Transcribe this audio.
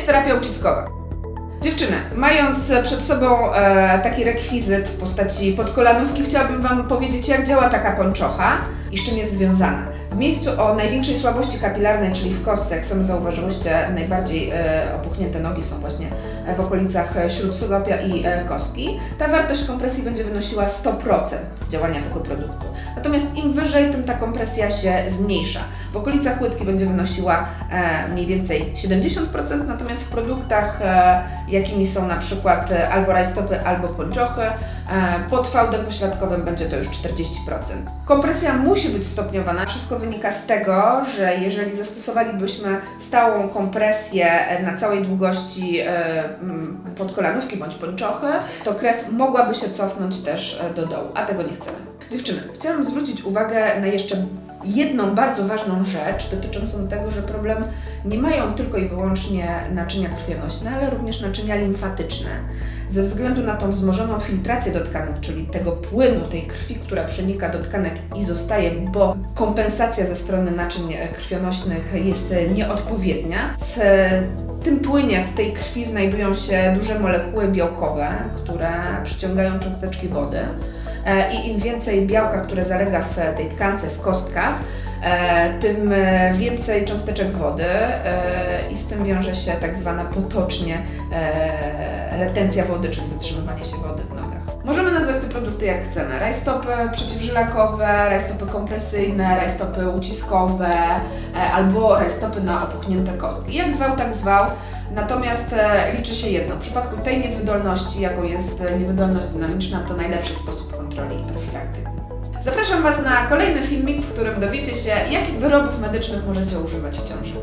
jest terapia uciskowa. Dziewczyny, mając przed sobą e, taki rekwizyt w postaci podkolanówki, chciałabym Wam powiedzieć, jak działa taka pończocha i z czym jest związana. W miejscu o największej słabości kapilarnej, czyli w kostce, jak sami zauważyłyście, najbardziej e, opuchnięte nogi są właśnie e, w okolicach e, śródstopia i kostki. Ta wartość kompresji będzie wynosiła 100% działania tego produktu. Natomiast im wyżej, tym ta kompresja się zmniejsza. W okolicach łydki będzie wynosiła mniej więcej 70%, natomiast w produktach, jakimi są na przykład albo rajstopy, albo pończochy, pod fałdem pośladkowym będzie to już 40%. Kompresja musi być stopniowana. Wszystko wynika z tego, że jeżeli zastosowalibyśmy stałą kompresję e, na całej długości e, podkolanówki bądź pończochy, to krew mogłaby się cofnąć też e, do dołu, a tego nie chcemy. Dziewczyny, chciałam zwrócić uwagę na jeszcze jedną bardzo ważną rzecz dotyczącą tego, że problem nie mają tylko i wyłącznie naczynia krwionośne, ale również naczynia limfatyczne. Ze względu na tą wzmożoną filtrację do tkanek, czyli tego płynu, tej krwi, która przenika do tkanek i zostaje, bo kompensacja ze strony naczyń krwionośnych jest nieodpowiednia. W tym płynie, w tej krwi znajdują się duże molekuły białkowe, które przyciągają cząsteczki wody. E, I im więcej białka, które zalega w tej tkance, w kostkach, e, tym e, więcej cząsteczek wody i z tym wiąże się tak zwana potocznie retencja wody, czyli zatrzymywanie się wody w nogach. Możemy nazwać te produkty jak chcemy. Rajstopy przeciwżylakowe, rajstopy kompresyjne, rajstopy uciskowe albo rajstopy na opuchnięte kostki. Jak zwał, tak zwał. Natomiast e, liczy się jedno. W przypadku tej niewydolności, jaką jest e, niewydolność dynamiczna, to najlepszy sposób kontroli i profilaktyki. Zapraszam Was na kolejny filmik, w którym dowiecie się, jakich wyrobów medycznych możecie używać w ciąży.